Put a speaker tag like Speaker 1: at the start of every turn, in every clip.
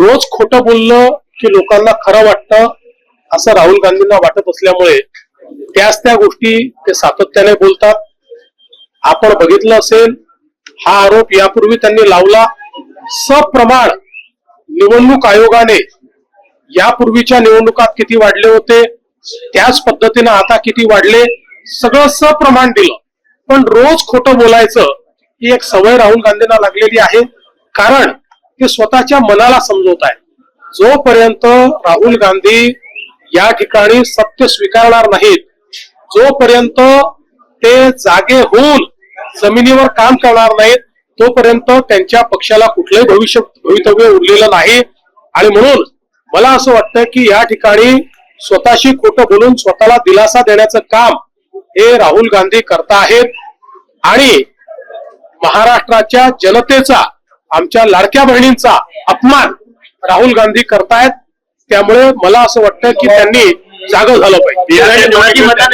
Speaker 1: रोज खोटं बोललं की लोकांना खरं वाटतं असं राहुल गांधींना वाटत असल्यामुळे त्याच त्या गोष्टी ते सातत्याने बोलतात. आपण बघितलं असेल हा आरोप यापूर्वी त्यांनी लावला. सप्रमाण निवडणूक आयोगाने यापूर्वीच्या निवडणुकात किती वाढले होते त्याच पद्धतीनं आता किती वाढले सगळं सप्रमाण दिलं. पण रोज खोटं बोलायचं ही एक सवय राहुल गांधींना लागलेली आहे. कारण ते स्वतःच्या मनाला समजवत आहे जोपर्यंत राहुल गांधी या ठिकाणी सत्य स्वीकारणार नाहीत जोपर्यंत ते जागे होऊन जमिनीवर काम करणार नाहीत तोपर्यंत त्यांच्या पक्षाला कुठलंही भविष्य भवितव्य उरलेलं नाही. आणि म्हणून मला असं वाटतं की या ठिकाणी स्वतःशी खोटं बोलून स्वतःला दिलासा देण्याचं काम हे राहुल गांधी करता आहेत. आणि महाराष्ट्राच्या जनतेचा आमच्या लाडक्या बहिणींचा अपमान राहुल गांधी करतायत. त्यामुळे मला असं वाटतं की त्यांनी जागं झालं पाहिजे.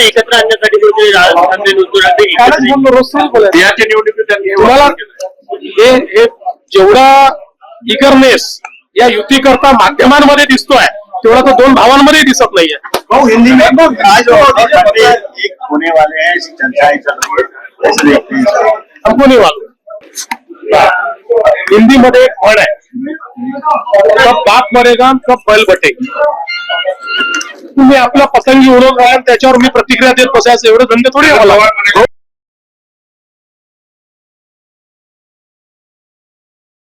Speaker 2: एकत्र आणण्यासाठी हे
Speaker 1: जेवढा इगरनेस या युती करता माध्यमांमध्ये दिसतोय तेवढा तो दोन भावांमध्ये दिसत नाहीये.
Speaker 2: भाऊ हिंदी में आज उद्धव ठाकरे एक होने वाले हैं
Speaker 1: हमको नहीं हिंदी मध्ये एक म्हण आहे. कब बाप मरेगा कब बैल बटेगी. तुम्ही आपल्या पसंगी उडवून राहा आणि त्याच्यावर मी प्रतिक्रिया देत बसायचं एवढं धंदे थोडी